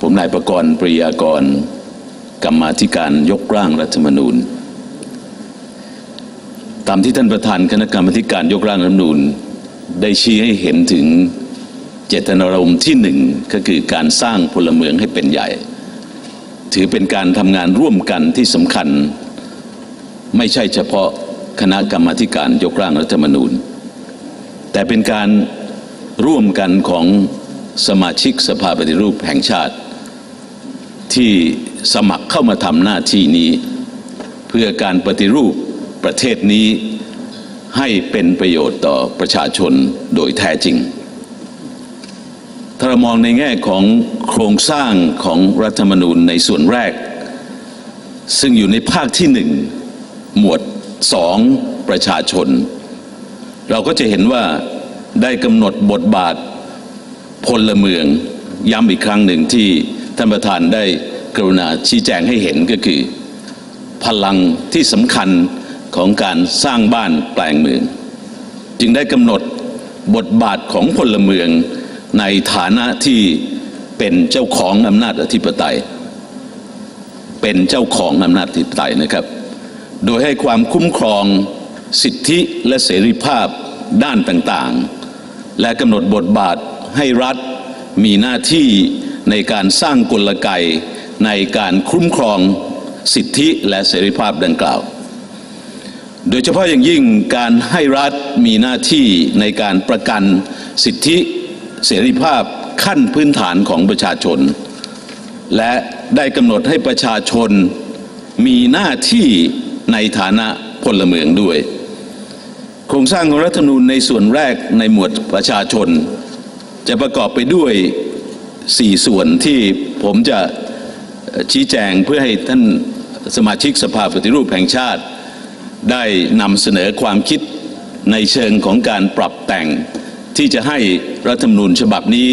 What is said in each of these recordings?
ผมนายประกรณ์ปริยากร กรรมาธิการยกร่างรัฐธรรมนูญ ตามที่ท่านประธานคณะกรรมธิการยกร่างรัฐธรรมนูญ ได้ชี้ให้เห็นถึงเจตนารมณ์ที่หนึ่งก็คือการสร้างพลเมืองให้เป็นใหญ่ ถือเป็นการทำงานร่วมกันที่สำคัญ ไม่ใช่เฉพาะคณะกรรมธิการยกร่างรัฐธรรมนูญ แต่เป็นการร่วมกันของสมาชิกสภาปฏิรูปแห่งชาติ ที่สมัครเข้ามาทำหน้าที่นี้ เพื่อการปฏิรูปประเทศนี้ให้เป็นประโยชน์ต่อประชาชนโดยแท้จริง ถ้าเรามองในแง่ของโครงสร้างของรัฐธรรมนูญในส่วนแรก ซึ่งอยู่ในภาคที่หนึ่งหมวดสองประชาชน เราก็จะเห็นว่าได้กำหนดบทบาทพลเมืองย้ำอีกครั้งหนึ่งที่ ท่านประธานได้กรุณาชี้แจงให้เห็นก็คือ พลังที่สำคัญของการสร้างบ้านแปลงเมือง จึงได้กำหนดบทบาทของพลเมืองในฐานะที่เป็นเจ้าของอำนาจอธิปไตย เป็นเจ้าของอำนาจอธิปไตยนะครับ โดยให้ความคุ้มครองสิทธิและเสรีภาพด้านต่างๆ และกำหนดบทบาทให้รัฐมีหน้าที่ ในการสร้างกลไกในการคุ้มครองสิทธิและเสรีภาพดังกล่าว โดยเฉพาะอย่างยิ่งการให้รัฐมีหน้าที่ในการประกันสิทธิเสรีภาพขั้นพื้นฐานของประชาชน และได้กำหนดให้ประชาชนมีหน้าที่ในฐานะพลเมืองด้วย โครงสร้างของรัฐธรรมนูญในส่วนแรกในหมวดประชาชน จะประกอบไปด้วย 4ส่วนที่ผมจะชี้แจงเพื่อให้ท่านสมาชิกสภาปฏิรูปแห่งชาติ ได้นำเสนอความคิดในเชิงของการปรับแต่ง ที่จะให้รัฐธรรมนูญฉบับนี้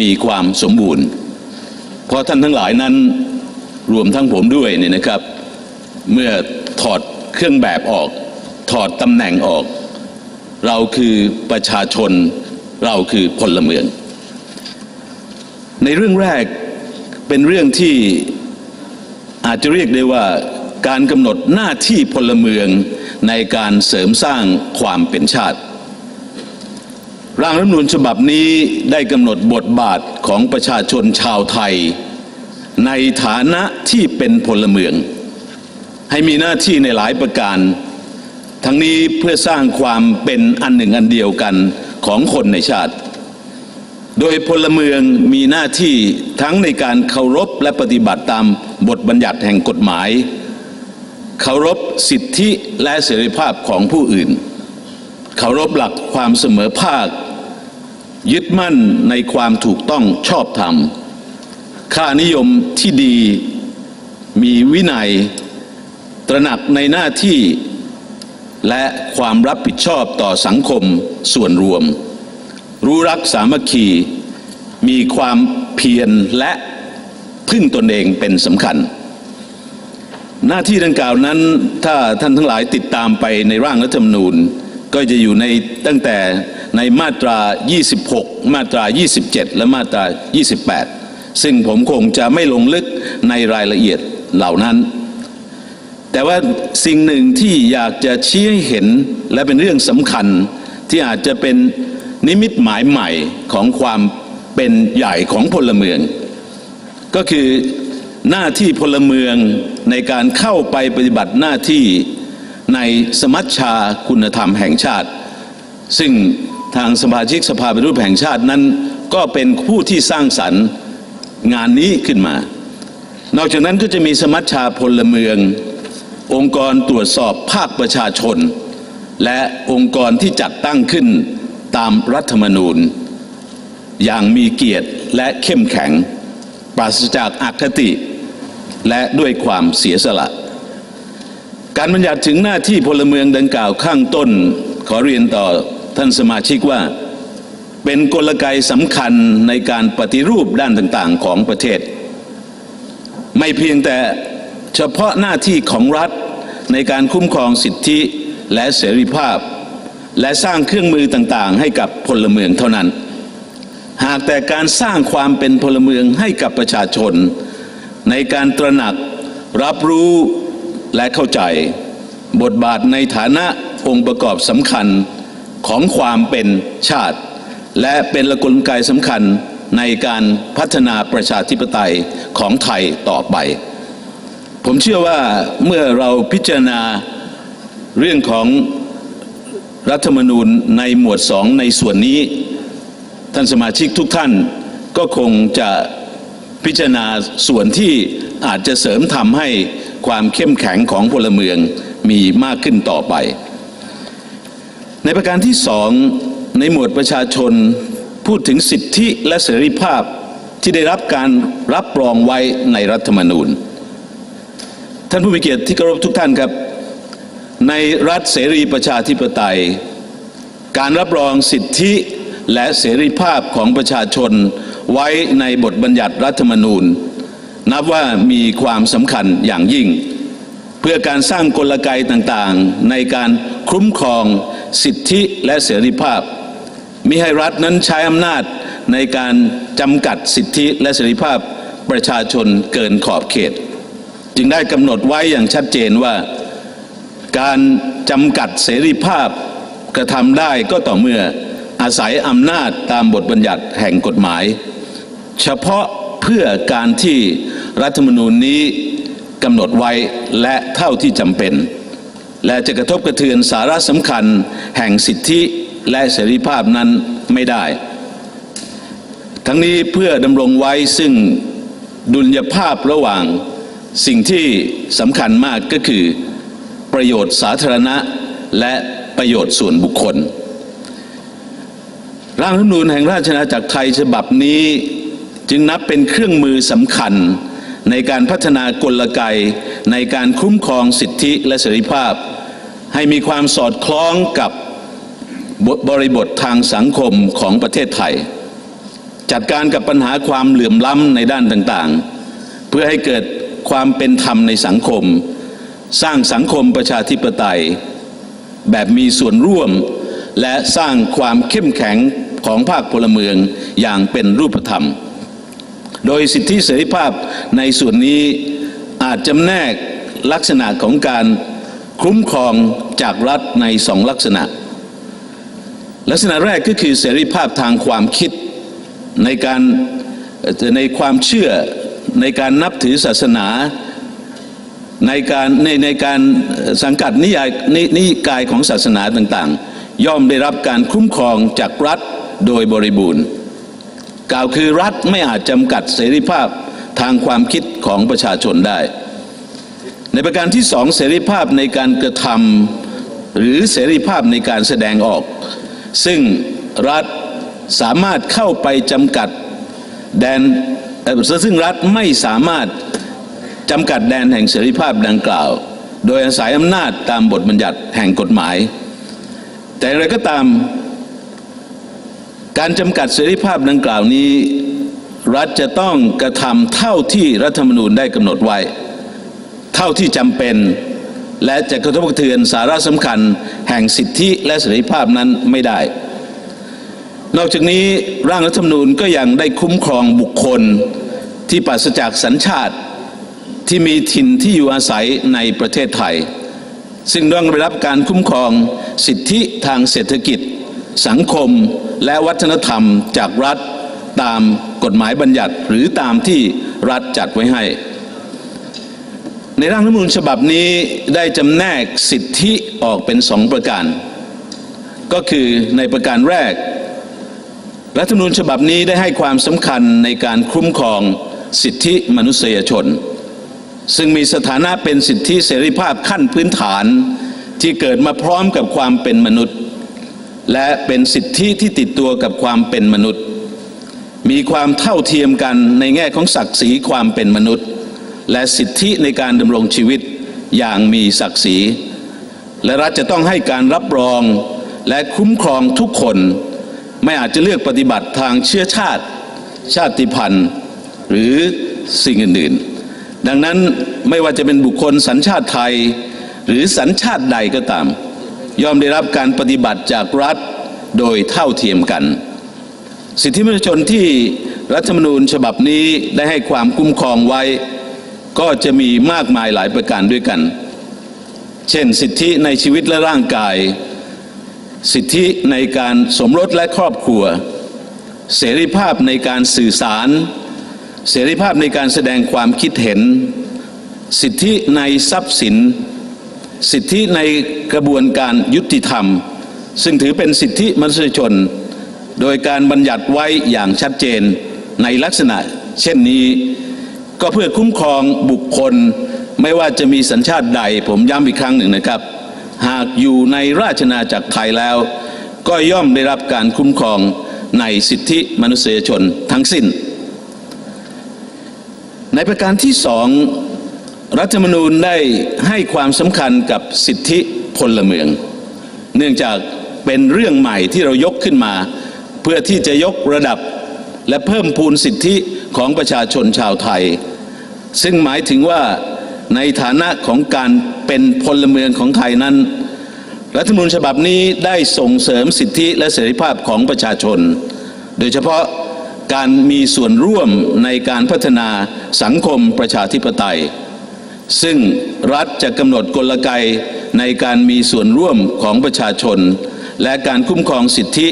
มีความสมบูรณ์ เพราะท่านทั้งหลายนั้นรวมทั้งผมด้วยเนี่ยนะครับ เมื่อถอดเครื่องแบบออก ถอดตำแหน่งออก เราคือประชาชนเราคือพลเมือง ในเรื่องแรกเป็นเรื่องที่อาจจะเรียกได้ว่าการกำหนดหน้าที่พลเมืองในการเสริมสร้างความเป็นชาติ ร่างรัฐมนูญฉบับนี้ได้กำหนดบทบาทของประชาชนชาวไทย ในฐานะที่เป็นพลเมือง ให้มีหน้าที่ในหลายประการ ทั้งนี้เพื่อสร้างความเป็นอันหนึ่งอันเดียวกันของคนในชาติ โดยพลเมืองมีหน้าที่ทั้งในการเคารพและปฏิบัติตามบทบัญญัติแห่งกฎหมาย เคารพสิทธิและเสรีภาพของผู้อื่น เคารพหลักความเสมอภาค ยึดมั่นในความถูกต้องชอบธรรม ค่านิยมที่ดี มีวินัย ตระหนักในหน้าที่ และความรับผิดชอบต่อสังคมส่วนรวม รู้รักสามัคคี มีความเพียรและพึ่งตนเองเป็นสำคัญ หน้าที่ดังกล่าวนั้นถ้าท่านทั้งหลายติดตามไปในร่างรัฐธรรมนูญ ก็จะอยู่ในตั้งแต่ในมาตรา 26 มาตรา 27 และมาตรา 28 ซึ่งผมคงจะไม่ลงลึกในรายละเอียดเหล่านั้น แต่ว่าสิ่งหนึ่งที่อยากจะชี้ให้เห็นและเป็นเรื่องสำคัญที่อาจจะเป็น นิมิตหมายใหม่ของความเป็นใหญ่ของพลเมือง ก็คือหน้าที่พลเมืองในการเข้าไปปฏิบัติหน้าที่ในสมัชชาคุณธรรมแห่งชาติ ซึ่งทางสมาชิกสภาปฏิรูปแห่งชาตินั้น ก็เป็นผู้ที่สร้างสรรค์งานนี้ขึ้นมา นอกจากนั้นก็จะมีสมัชชาพลเมือง องค์กรตรวจสอบภาคประชาชน และองค์กรที่จัดตั้งขึ้น ตามรัฐธรรมนูญ อย่างมีเกียรติและเข้มแข็ง ปราศจากอคติ และด้วยความเสียสละ การบัญญัติถึงหน้าที่พลเมืองดังกล่าวข้างต้น ขอเรียนต่อท่านสมาชิกว่า เป็นกลไกสำคัญในการปฏิรูปด้านต่างๆของประเทศ ไม่เพียงแต่เฉพาะหน้าที่ของรัฐในการคุ้มครองสิทธิและเสรีภาพ และสร้างเครื่องมือต่างๆ ให้กับพลเมืองเท่านั้น หากแต่การสร้างความเป็นพลเมืองให้กับประชาชน ในการตระหนักรับรู้และเข้าใจ บทบาทในฐานะองค์ประกอบสำคัญของความเป็นชาติ และเป็นละกลไกสำคัญในการพัฒนาประชาธิปไตยของไทยต่อไป ผมเชื่อว่าเมื่อเราพิจารณาเรื่องของ รัฐธรรมนูญในหมวดสองในส่วนนี้ ท่านสมาชิกทุกท่านก็คงจะพิจารณาส่วนที่อาจจะเสริมทำให้ความเข้มแข็งของพลเมืองมีมากขึ้นต่อไป ในประการที่สองในหมวดประชาชนพูดถึงสิทธิและเสรีภาพที่ได้รับการรับรองไว้ในรัฐธรรมนูญ ท่านผู้มีเกียรติที่เคารพทุกท่านครับ ในรัฐเสรีประชาธิปไตย การรับรองสิทธิและเสรีภาพของประชาชนไว้ในบทบัญญัติรัฐธรรมนูญ นับว่ามีความสำคัญอย่างยิ่ง เพื่อการสร้างกลไกต่างๆ ในการคุ้มครองสิทธิและเสรีภาพมิให้รัฐนั้นใช้อำนาจในการจำกัดสิทธิและเสรีภาพประชาชนเกินขอบเขต จึงได้กำหนดไว้อย่างชัดเจนว่า การจำกัดเสรีภาพกระทำได้ก็ต่อเมื่ออาศัยอำนาจตามบทบัญญัติแห่งกฎหมาย เฉพาะเพื่อการที่รัฐธรรมนูญนี้กำหนดไว้และเท่าที่จำเป็น และจะกระทบกระเทือนสาระสำคัญแห่งสิทธิและเสรีภาพนั้นไม่ได้ ทั้งนี้เพื่อดำรงไว้ซึ่งดุลยภาพระหว่างสิ่งที่สำคัญมากก็คือ ประโยชน์สาธารณะ และประโยชน์ส่วนบุคคล ร่างรัฐธรรมนูญแห่งราชอาณาจักรไทยฉบับนี้จึงนับเป็นเครื่องมือสำคัญในการพัฒนากลไกในการคุ้มครองสิทธิและเสรีภาพ ให้มีความสอดคล้องกับบริบททางสังคมของประเทศไทย จัดการกับปัญหาความเหลื่อมล้ำในด้านต่างๆ เพื่อให้เกิดความเป็นธรรมในสังคม สร้างสังคมประชาธิปไตย แบบมีส่วนร่วม และสร้างความเข้มแข็งของภาคพลเมืองอย่างเป็นรูปธรรม โดยสิทธิเสรีภาพในส่วนนี้อาจจำแนกลักษณะของการคุ้มครองจากรัฐในสองลักษณะ ลักษณะแรกก็คือเสรีภาพทางความคิดในการในความเชื่อในการนับถือศาสนา ในการในในการสังกัดนิยายนนิกายของศาสนาต่างๆ ย่อมได้รับการคุ้มครองจากรัฐโดยบริบูรณ์ กล่าวคือรัฐไม่อาจจำกัดเสรีภาพทางความคิดของประชาชนได้ ในประการที่สองเสรีภาพในการกระทำหรือเสรีภาพในการแสดงออก ซึ่งรัฐสามารถเข้าไปจำกัดแดนซึ่งรัฐไม่สามารถ จำกัดแดนแห่งเสรีภาพดังกล่าว โดยอาศัยอำนาจตามบทบัญญัติแห่งกฎหมาย แต่อะไรก็ตาม การจำกัดเสรีภาพดังกล่าวนี้ รัฐจะต้องกระทำเท่าที่รัฐธรรมนูญได้กำหนดไว้ เท่าที่จำเป็น และจะกระทบกระเทือนสาระสำคัญ แห่งสิทธิและเสรีภาพนั้นไม่ได้นอกจากนี้ร่างรัฐธรรมนูญก็ยังได้คุ้มครองบุคคลที่ปราศจากสัญชาติ ที่มีถิ่นที่อยู่อาศัยในประเทศไทย ซึ่งต้องได้รับการคุ้มครองสิทธิทางเศรษฐกิจ สังคมและวัฒนธรรมจากรัฐตามกฎหมายบัญญัติหรือตามที่รัฐจัดไว้ให้ ในร่างรัฐมนูญฉบับนี้ได้จำแนกสิทธิออกเป็นสองประการ ก็คือในประการแรก รัฐมนูญฉบับนี้ได้ให้ความสำคัญในการคุ้มครองสิทธิมนุษยชน ซึ่งมีสถานะเป็นสิทธิเสรีภาพขั้นพื้นฐานที่เกิดมาพร้อมกับความเป็นมนุษย์ และเป็นสิทธิที่ติดตัวกับความเป็นมนุษย์ มีความเท่าเทียมกันในแง่ของศักดิ์ศรีความเป็นมนุษย์ และสิทธิในการดำรงชีวิตอย่างมีศักดิ์ศรี และรัฐจะต้องให้การรับรองและคุ้มครองทุกคน ไม่อาจจะเลือกปฏิบัติทางเชื้อชาติ ชาติพันธุ์ หรือสิ่งอื่นๆ ดังนั้นไม่ว่าจะเป็นบุคคลสัญชาติไทย หรือสัญชาติใดก็ตาม ย่อมได้รับการปฏิบัติจากรัฐโดยเท่าเทียมกัน สิทธิมนุษยชนที่รัฐธรรมนูญฉบับนี้ได้ให้ความคุ้มครองไว้ ก็จะมีมากมายหลายประการด้วยกัน เช่น สิทธิในชีวิตและร่างกาย สิทธิในการสมรสและครอบครัว เสรีภาพในการสื่อสาร เสรีภาพในการแสดงความคิดเห็น สิทธิในทรัพย์สิน สิทธิในกระบวนการยุติธรรม ซึ่งถือเป็นสิทธิมนุษยชน โดยการบัญญัติไว้อย่างชัดเจนในลักษณะ เช่นนี้ก็เพื่อคุ้มครองบุคคล ไม่ว่าจะมีสัญชาติใด ผมย้ำอีกครั้งหนึ่งนะครับ หากอยู่ในราชนาจักรไทยแล้ว ก็ย่อมได้รับการคุ้มครองในสิทธิมนุษยชนทั้งสิ้น ในประการที่สองรัฐธรรมนูญได้ให้ความสำคัญกับสิทธิพลเมือง เนื่องจากเป็นเรื่องใหม่ที่เรายกขึ้นมา เพื่อที่จะยกระดับและเพิ่มพูนสิทธิของประชาชนชาวไทย ซึ่งหมายถึงว่าในฐานะของการเป็นพลเมืองของไทยนั้น รัฐธรรมนูญฉบับนี้ได้ส่งเสริมสิทธิและเสรีภาพของประชาชน โดยเฉพาะ การมีส่วนร่วมในการพัฒนาสังคมประชาธิปไตย ซึ่งรัฐจะกำหนดกลไกในการมีส่วนร่วมของประชาชน และการคุ้มครองสิทธิ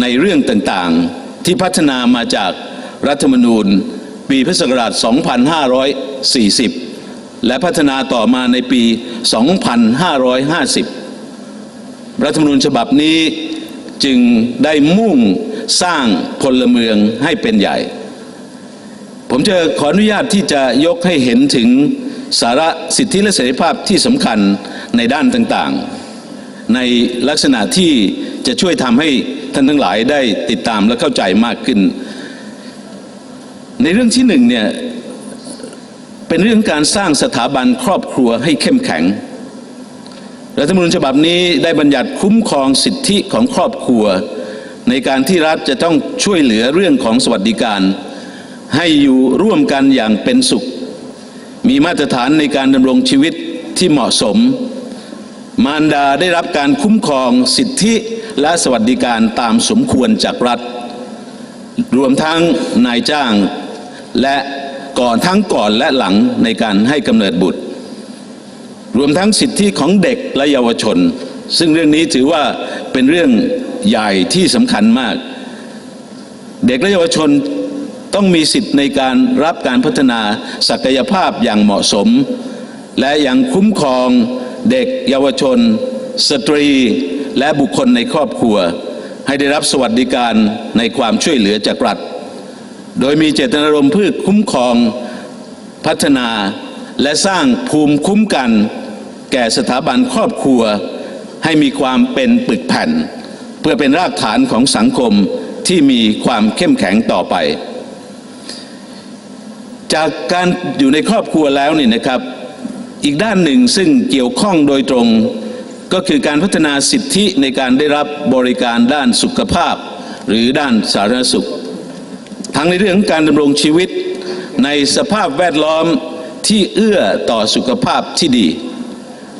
ในเรื่องต่างๆ ที่พัฒนามาจากรัฐธรรมนูญ ปีพุทธศักราช 2540 และพัฒนาต่อมาในปี 2550 รัฐธรรมนูญฉบับนี้จึงได้มุ่ง สร้างพลเมืองให้เป็นใหญ่ ผมจะขออนุญาตที่จะยกให้เห็นถึงสาระสิทธิและเสรีภาพที่สำคัญในด้านต่างๆ ในลักษณะที่จะช่วยทำให้ท่านทั้งหลายได้ติดตามและเข้าใจมากขึ้น ในเรื่องที่หนึ่งเนี่ยเป็นเรื่องการสร้างสถาบันครอบครัวให้เข้มแข็ง รัฐธรรมนูญฉบับนี้ได้บัญญัติคุ้มครองสิทธิของครอบครัว ในการที่รัฐจะต้องช่วยเหลือเรื่องของสวัสดิการ ให้อยู่ร่วมกันอย่างเป็นสุข มีมาตรฐานในการดำรงชีวิตที่เหมาะสม มารดาได้รับการคุ้มครองสิทธิและสวัสดิการตามสมควรจากรัฐ รวมทั้งนายจ้างและก่อนทั้งก่อนและหลังในการให้กำเนิดบุตร รวมทั้งสิทธิของเด็กและเยาวชน ซึ่งเรื่องนี้ถือว่าเป็นเรื่อง ใหญ่ที่สำคัญมาก เด็กและเยาวชนต้องมีสิทธิ์ในการรับการพัฒนาศักยภาพอย่างเหมาะสม และยังคุ้มครองเด็กเยาวชน สตรีและบุคคลในครอบครัว ให้ได้รับสวัสดิการในความช่วยเหลือจากรัฐ โดยมีเจตนารมณ์เพื่อคุ้มครองพัฒนาและสร้างภูมิคุ้มกัน แก่สถาบันครอบครัว ให้มีความเป็นปึกแผ่น พื่อเป็นรากฐานของสังคมที่มีความเข้มแข็งต่อไป จากการอยู่ในครอบครัวแล้วนี่นะครับ อีกด้านหนึ่งซึ่งเกี่ยวข้องโดยตรงก็คือการพัฒนาสิทธิในการได้รับบริการด้านสุขภาพ หรือด้านสาธารณสุข ทั้งในเรื่องของการดำรงชีวิตในสภาพแวดล้อมที่เอื้อต่อสุขภาพที่ดี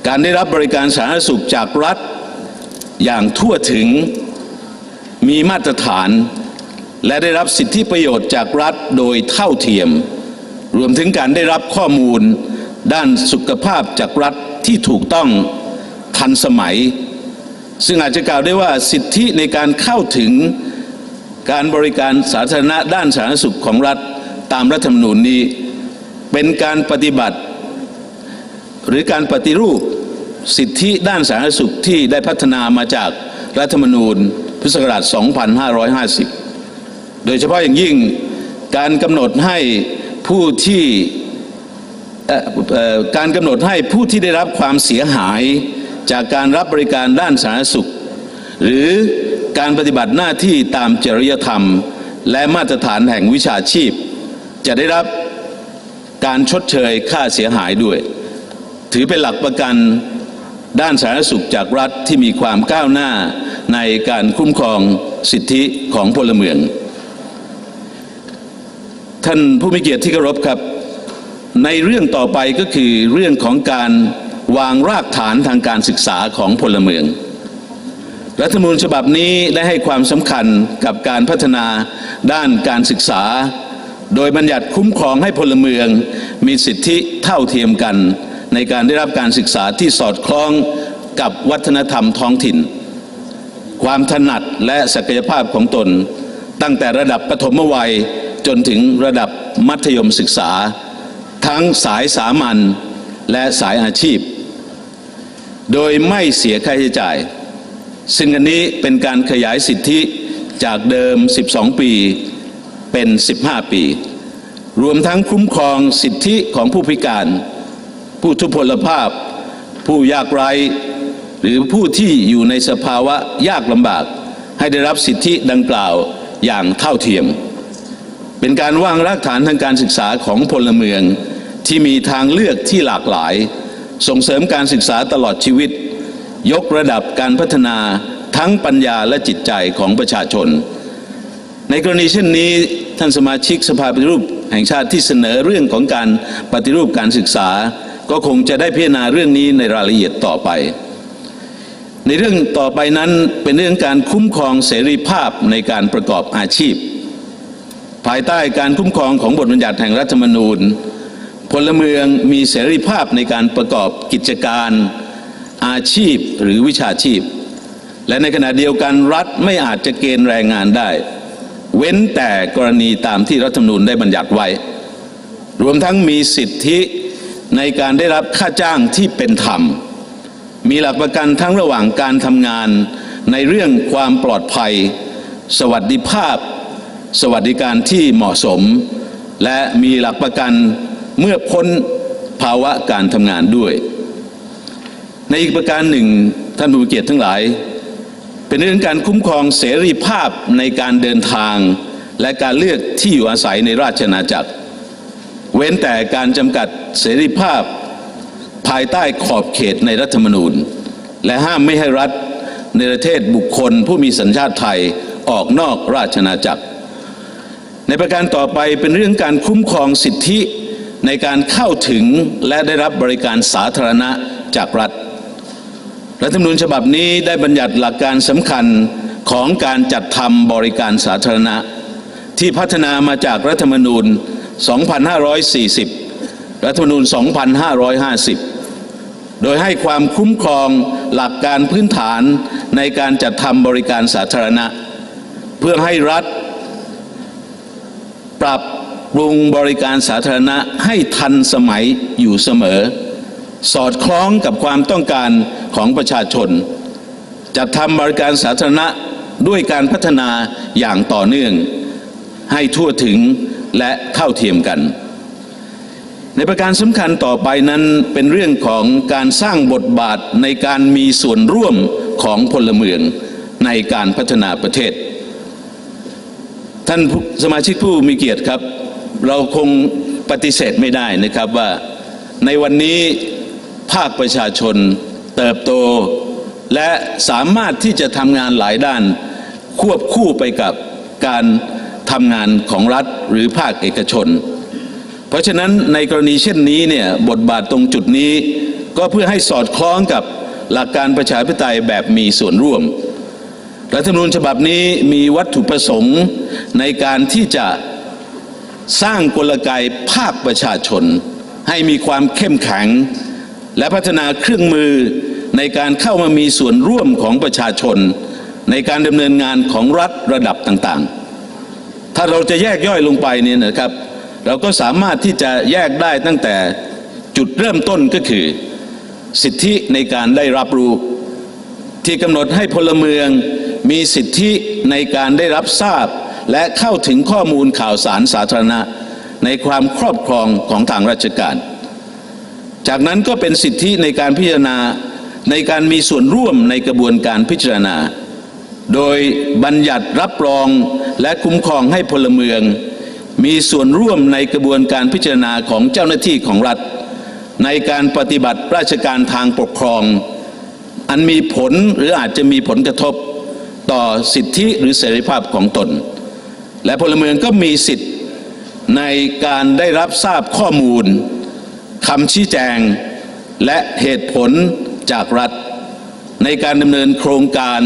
การได้รับบริการสาธารณสุขจากรัฐ อย่างทั่วถึงมีมาตรฐาน และได้รับสิทธิประโยชน์จากรัฐโดยเท่าเทียม รวมถึงการได้รับข้อมูล ด้านสุขภาพจากรัฐที่ถูกต้องทันสมัย ซึ่งอาจจะกล่าวได้ว่าสิทธิในการเข้าถึงการบริการสาธารณะด้านสาธารณสุขของรัฐตามรัฐธรรมนูญนี้ เป็นการปฏิบัติ หรือการปฏิรูป สิทธิด้านสาธารณสุขที่ได้พัฒนามาจากรัฐธรรมนูญพุทธศักราช 2550 โดยเฉพาะอย่างยิ่งการกำหนดให้ผู้ที่การกำหนดให้ผู้ที่ได้รับความเสียหายจากการรับบริการด้านสาธารณสุข หรือการปฏิบัติหน้าที่ตามจริยธรรม และมาตรฐานแห่งวิชาชีพ จะได้รับการชดเชยค่าเสียหายด้วย ถือเป็นหลักประกัน ด้านสาธารณสุขจากรัฐที่มีความก้าวหน้าในการคุ้มครองสิทธิของพลเมือง ท่านผู้มีเกียรติที่เคารพครับ ในเรื่องต่อไปก็คือเรื่องของการวางรากฐานทางการศึกษาของพลเมือง รัฐธรรมนูญฉบับนี้ได้ให้ความสำคัญกับการพัฒนาด้านการศึกษา โดยบัญญัติคุ้มครองให้พลเมืองมีสิทธิเท่าเทียมกัน ในการได้รับการศึกษาที่สอดคล้องกับวัฒนธรรมท้องถิ่น ความถนัดและศักยภาพของตน ตั้งแต่ระดับปฐมวัยจนถึงระดับมัธยมศึกษา ทั้งสายสามัญและสายอาชีพ โดยไม่เสียค่าใช้จ่าย ซึ่งอันนี้เป็นการขยายสิทธิจากเดิม 12 ปีเป็น 15 ปี รวมทั้งคุ้มครองสิทธิของผู้พิการ ผู้ทุพพลภาพ ผู้ยากไร้หรือผู้ที่อยู่ในสภาวะยากลำบาก ให้ได้รับสิทธิดังกล่าวอย่างเท่าเทียม เป็นการวางรากฐานทางการศึกษาของพลเมืองที่มีทางเลือกที่หลากหลาย ส่งเสริมการศึกษาตลอดชีวิต ยกระดับการพัฒนาทั้งปัญญาและจิตใจของประชาชน ในกรณีเช่นนี้ท่านสมาชิกสภาปฏิรูปแห่งชาติที่เสนอเรื่องของการปฏิรูปการศึกษา ก็คงจะได้พิจารณาเรื่องนี้ในรายละเอียดต่อไป ในเรื่องต่อไปนั้นเป็นเรื่องการคุ้มครองเสรีภาพในการประกอบอาชีพ ภายใต้การคุ้มครองของบทบัญญัติแห่งรัฐธรรมนูญ พลเมืองมีเสรีภาพในการประกอบกิจการอาชีพหรือวิชาชีพ และในขณะเดียวกันรัฐไม่อาจจะเกณฑ์แรงงานได้ เว้นแต่กรณีตามที่รัฐธรรมนูญได้บัญญัติไว้ รวมทั้งมีสิทธิ ในการได้รับค่าจ้างที่เป็นธรรม มีหลักประกันทั้งระหว่างการทำงาน ในเรื่องความปลอดภัย สวัสดิภาพ สวัสดิการที่เหมาะสม และมีหลักประกันเมื่อพ้นภาวะการทำงานด้วย ในอีกประการหนึ่งท่านผู้มีเกียรติทั้งหลาย เป็นเรื่องการคุ้มครองเสรีภาพในการเดินทาง และการเลือกที่อยู่อาศัยในราชอาณาจักร เว้นแต่การจำกัดเสรีภาพ ภายใต้ขอบเขตในรัฐธรรมนูญ และห้ามไม่ให้รัฐในประเทศบุคคลผู้มีสัญชาติไทยออกนอกราชอาณาจักร ในประการต่อไปเป็นเรื่องการคุ้มครองสิทธิในการเข้าถึงและได้รับบริการสาธารณะจากรัฐ รัฐธรรมนูญฉบับนี้ได้บัญญัติหลักการสำคัญของการจัดทำบริการสาธารณะ ที่พัฒนามาจากรัฐธรรมนูญ 2540 รัฐธรรมนูญ 2550 โดยให้ความคุ้มครองหลักการพื้นฐานในการจัดทำบริการสาธารณะ เพื่อให้รัฐ ปรับปรุงบริการสาธารณะให้ทันสมัยอยู่เสมอ สอดคล้องกับความต้องการของประชาชน จัดทำบริการสาธารณะด้วยการพัฒนาอย่างต่อเนื่อง ให้ทั่วถึง และเท่าเทียมกัน ในประการสำคัญต่อไปนั้นเป็นเรื่องของการสร้างบทบาทในการมีส่วนร่วมของพลเมืองในการพัฒนาประเทศ ท่านสมาชิกผู้มีเกียรติครับ เราคงปฏิเสธไม่ได้นะครับว่าในวันนี้ภาคประชาชนเติบโต และสามารถที่จะทำงานหลายด้านควบคู่ไปกับการ ทำงานของรัฐหรือภาคเอกชน เพราะฉะนั้นในกรณีเช่นนี้เนี่ยบทบาทตรงจุดนี้ ก็เพื่อให้สอดคล้องกับหลักการประชาธิปไตยแบบมีส่วนร่วม รัฐธรรมนูญฉบับนี้มีวัตถุประสงค์ในการที่จะสร้างกลไกภาคประชาชน ให้มีความเข้มแข็ง และพัฒนาเครื่องมือในการเข้ามามีส่วนร่วมของประชาชน ในการดำเนินงานของรัฐระดับต่างๆ ถ้าเราจะแยกย่อยลงไปเนี่ยนะครับ เราก็สามารถที่จะแยกได้ตั้งแต่จุดเริ่มต้นก็คือ สิทธิในการได้รับรู้ ที่กำหนดให้พลเมืองมีสิทธิในการได้รับทราบ และเข้าถึงข้อมูลข่าวสารสาธารณะ ในความครอบครองของทางราชการ จากนั้นก็เป็นสิทธิในการพิจารณาในการมีส่วนร่วมในกระบวนการพิจารณา โดยบัญญัติรับรองและคุ้มครองให้พลเมือง มีส่วนร่วมในกระบวนการพิจารณาของเจ้าหน้าที่ของรัฐ ในการปฏิบัติราชการทางปกครอง อันมีผลหรืออาจจะมีผลกระทบต่อสิทธิหรือเสรีภาพของตน และพลเมืองก็มีสิทธิ์ในการได้รับทราบข้อมูลคำชี้แจง และเหตุผลจากรัฐ ในการดำเนินโครงการ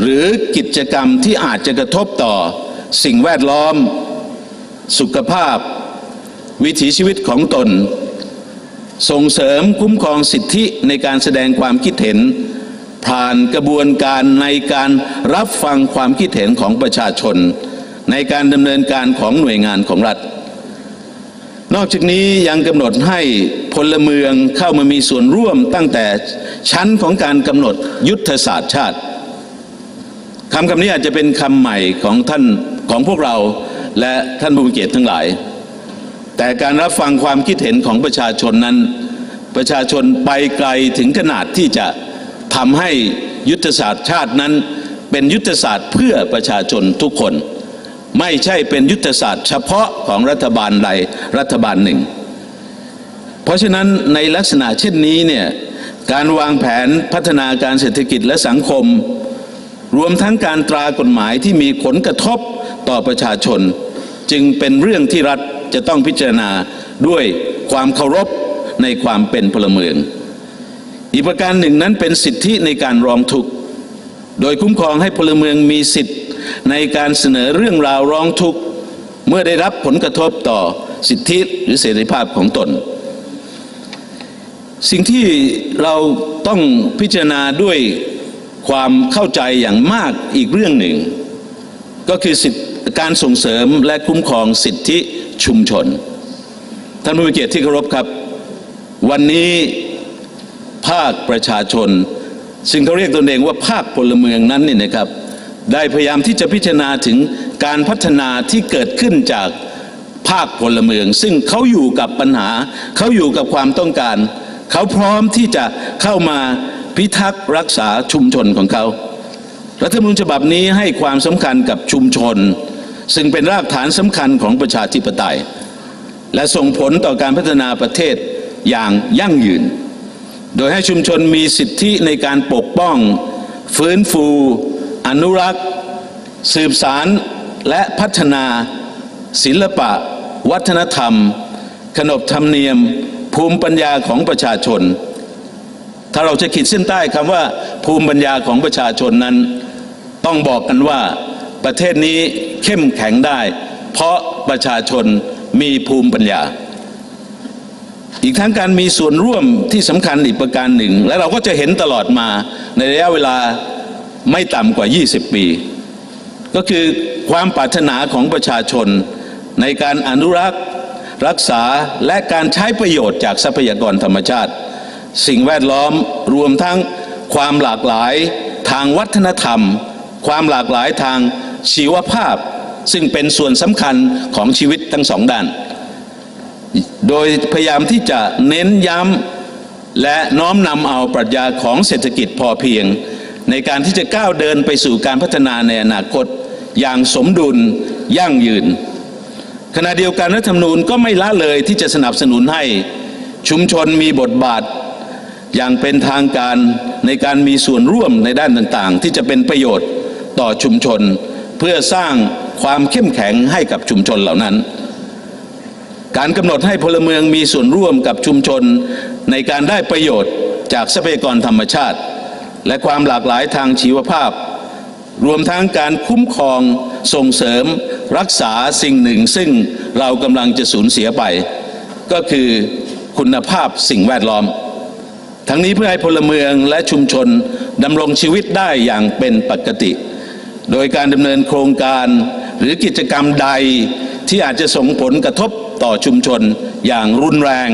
หรือกิจกรรมที่อาจจะกระทบต่อสิ่งแวดล้อม สุขภาพ วิถีชีวิตของตน ส่งเสริมคุ้มครองสิทธิในการแสดงความคิดเห็น ผ่านกระบวนการในการรับฟังความคิดเห็นของประชาชน ในการดำเนินการของหน่วยงานของรัฐ นอกจากนี้ยังกำหนดให้พลเมืองเข้ามามีส่วนร่วมตั้งแต่ชั้นของการกำหนดยุทธศาสตร์ชาติ คำคำนี้อาจจะเป็นคำใหม่ของท่านของพวกเราและท่านผู้มีเกียรติทั้งหลาย แต่การรับฟังความคิดเห็นของประชาชนนั้น ประชาชนไปไกลถึงขนาดที่จะทำให้ยุทธศาสตร์ชาตินั้น เป็นยุทธศาสตร์เพื่อประชาชนทุกคน ไม่ใช่เป็นยุทธศาสตร์เฉพาะของรัฐบาลใดรัฐบาลหนึ่ง เพราะฉะนั้นในลักษณะเช่นนี้เนี่ยการวางแผนพัฒนาการเศรษฐกิจและสังคม รวมทั้งการตรากฎหมายที่มีผลกระทบต่อประชาชน จึงเป็นเรื่องที่รัฐจะต้องพิจารณาด้วยความเคารพในความเป็นพลเมือง อีกประการหนึ่งนั้นเป็นสิทธิในการร้องทุกข์โดยคุ้มครองให้พลเมืองมีสิทธิในการเสนอเรื่องราวร้องทุกข์เมื่อได้รับผลกระทบต่อสิทธิหรือเสรีภาพของตน สิ่งที่เราต้องพิจารณาด้วย ความเข้าใจอย่างมากอีกเรื่องหนึ่ง ก็คือสิทธิการส่งเสริมและคุ้มครองสิทธิชุมชน ท่านผู้มีเกียรติที่เคารพครับ วันนี้ภาคประชาชน ซึ่งเขาเรียกตนเองว่าภาคพลเมืองนั้นนี่นะครับ ได้พยายามที่จะพิจารณาถึงการพัฒนาที่เกิดขึ้นจากภาคพลเมือง ซึ่งเขาอยู่กับปัญหา เขาอยู่กับความต้องการ เขาพร้อมที่จะเข้ามา พิทักษ์รักษาชุมชนของเขา รัฐธรรมนูญฉบับนี้ให้ความสำคัญกับชุมชน ซึ่งเป็นรากฐานสำคัญของประชาธิปไตย และส่งผลต่อการพัฒนาประเทศอย่างยั่งยืน โดยให้ชุมชนมีสิทธิในการปกป้อง ฟื้นฟู อนุรักษ์ สืบสารและพัฒนา ศิลปะ วัฒนธรรม ขนบธรรมเนียม ภูมิปัญญาของประชาชน ถ้าเราจะขีดเส้นใต้คำว่าภูมิปัญญาของประชาชนนั้น ต้องบอกกันว่าประเทศนี้เข้มแข็งได้ เพราะประชาชนมีภูมิปัญญา อีกทั้งการมีส่วนร่วมที่สำคัญอีกประการหนึ่ง และเราก็จะเห็นตลอดมาในระยะเวลาไม่ต่ำกว่า 20 ปี ก็คือความปรารถนาของประชาชนในการอนุรักษ์ รักษาและการใช้ประโยชน์จากทรัพยากรธรรมชาติ สิ่งแวดล้อมรวมทั้งความหลากหลายทางวัฒนธรรม ความหลากหลายทางชีวภาพ ซึ่งเป็นส่วนสำคัญของชีวิตทั้งสองด้าน โดยพยายามที่จะเน้นย้ำและน้อมนำเอาปรัชญาของเศรษฐกิจพอเพียง ในการที่จะก้าวเดินไปสู่การพัฒนาในอนาคตอย่างสมดุลยั่งยืน ขณะเดียวกันรัฐธรรมนูญก็ไม่ละเลยที่จะสนับสนุนให้ชุมชนมีบทบาท อย่างเป็นทางการในการมีส่วนร่วมในด้านต่างๆ ที่จะเป็นประโยชน์ต่อชุมชน เพื่อสร้างความเข้มแข็งให้กับชุมชนเหล่านั้น การกำหนดให้พลเมืองมีส่วนร่วมกับชุมชน ในการได้ประโยชน์จากทรัพยากรธรรมชาติ และความหลากหลายทางชีวภาพ รวมทั้งการคุ้มครองส่งเสริมรักษาสิ่งหนึ่ง ซึ่งเรากำลังจะสูญเสียไป ก็คือคุณภาพสิ่งแวดล้อม ทั้งนี้เพื่อให้พลเมืองและชุมชนดำรงชีวิตได้อย่างเป็นปกติ โดยการดำเนินโครงการหรือกิจกรรมใดที่อาจจะส่งผลกระทบต่อชุมชนอย่างรุนแรง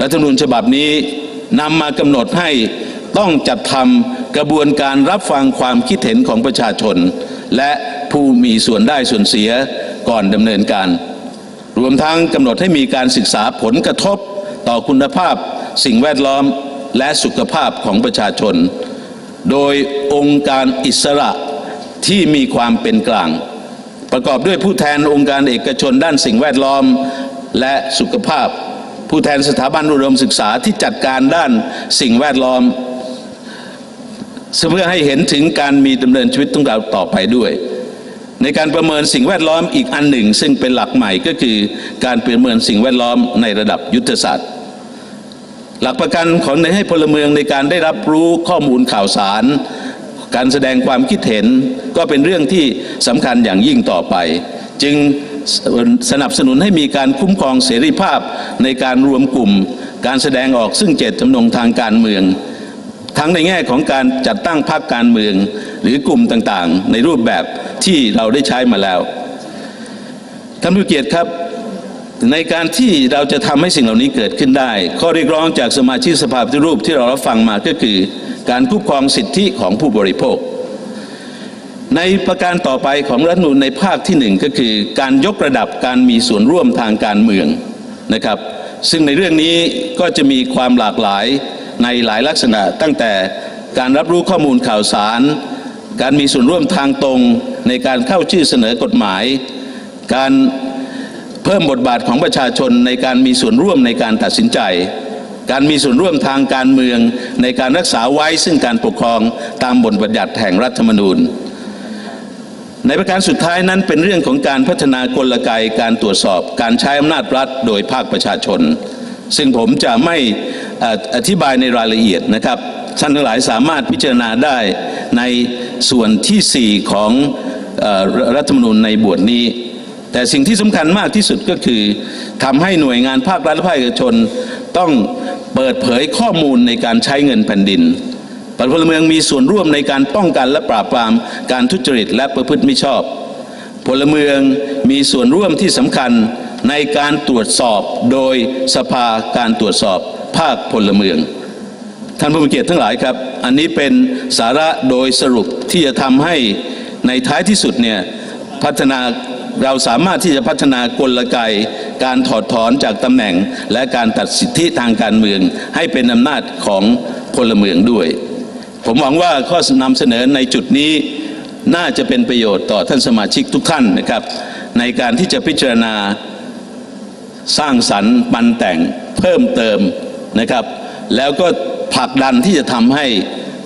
รัฐธรรมนูญฉบับนี้นำมากำหนดให้ต้องจัดทำกระบวนการรับฟังความคิดเห็นของประชาชน และผู้มีส่วนได้ส่วนเสียก่อนดำเนินการ รวมทั้งกำหนดให้มีการศึกษาผลกระทบต่อคุณภาพสิ่งแวดล้อม และสุขภาพของประชาชน โดยองค์การอิสระที่มีความเป็นกลาง ประกอบด้วยผู้แทนองค์การเอกชนด้านสิ่งแวดล้อมและสุขภาพ ผู้แทนสถาบันอุดมศึกษาที่จัดการด้านสิ่งแวดล้อมเพื่อให้เห็นถึงการมีดำเนินชีวิตของเราต่อไปด้วย ในการประเมินสิ่งแวดล้อมอีกอันหนึ่ง ซึ่งเป็นหลักใหม่ก็คือการประเมินสิ่งแวดล้อมในระดับยุทธศาสตร์ หลักประกันของในให้พลเมืองในการได้รับรู้ข้อมูลข่าวสาร การแสดงความคิดเห็นก็เป็นเรื่องที่สำคัญอย่างยิ่งต่อไป จึงสนับสนุนให้มีการคุ้มครองเสรีภาพในการรวมกลุ่ม การแสดงออกซึ่งเจตจำนงทางการเมือง ทั้งในแง่ของการจัดตั้งพรรคการเมือง หรือกลุ่มต่างๆ ในรูปแบบที่เราได้ใช้มาแล้วท่านผู้เกียรติครับ ในการที่เราจะทำให้สิ่งเหล่านี้เกิดขึ้นได้ ข้อเรียกร้องจากสมาชิกสภาปฏิรูปที่เรารับฟังมาก็คือ การคุ้มครองสิทธิของผู้บริโภค ในประการต่อไปของรัฐมนูญในภาคที่หนึ่งก็คือ การยกระดับการมีส่วนร่วมทางการเมืองนะครับ ซึ่งในเรื่องนี้ก็จะมีความหลากหลายในหลายลักษณะ ตั้งแต่การรับรู้ข้อมูลข่าวสาร การมีส่วนร่วมทางตรงในการเข้าชื่อเสนอกฎหมาย การ เพิ่มบทบาทของประชาชนในการมีส่วนร่วมในการตัดสินใจ การมีส่วนร่วมทางการเมืองในการรักษาไว้ซึ่งการปกครองตามบทบัญญัติแห่งรัฐธรรมนูญ ในประการสุดท้ายนั้นเป็นเรื่องของการพัฒนากลไกการตรวจสอบ การใช้อำนาจรัฐโดยภาคประชาชน ซึ่งผมจะไม่อธิบายในรายละเอียดนะครับท่านทั้งหลายสามารถพิจารณาได้ในส่วนที่ 4 ของอรัฐธรรมนูญในบทนี้ แต่สิ่งที่สำคัญมากที่สุดก็คือทำให้หน่วยงานภาครัฐและภาคเอกชน ต้องเปิดเผยข้อมูลในการใช้เงินแผ่นดินพลเมืองมีส่วนร่วมในการป้องกันและปราบปรามการทุจริตและประพฤติมิชอบ พลเมืองมีส่วนร่วมที่สำคัญในการตรวจสอบโดยสภาการตรวจสอบภาคพลเมือง ท่านผู้มีเกียรติทั้งหลายครับ อันนี้เป็นสาระโดยสรุปที่จะทำให้ในท้ายที่สุดเนี่ยพัฒนา เราสามารถที่จะพัฒนากลไก การถอดถอนจากตำแหน่ง และการตัดสิทธิทางการเมือง ให้เป็นอำนาจของพลเมืองด้วย ผมหวังว่าข้อนำเสนอในจุดนี้น่าจะเป็นประโยชน์ต่อท่านสมาชิกทุกท่านนะครับ ในการที่จะพิจารณาสร้างสรรค์ปันแต่งเพิ่มเติมนะครับ แล้วก็ผลักดันที่จะทำให้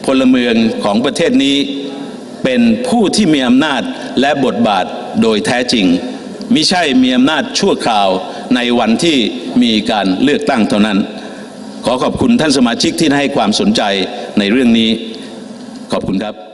พลเมืองของประเทศนี้ เป็นผู้ที่มีอำนาจและบทบาท โดยแท้จริง มิใช่มีอำนาจชั่วคราวในวันที่มีการเลือกตั้งเท่านั้น ขอขอบคุณท่านสมาชิกที่ให้ความสนใจในเรื่องนี้ ขอบคุณครับ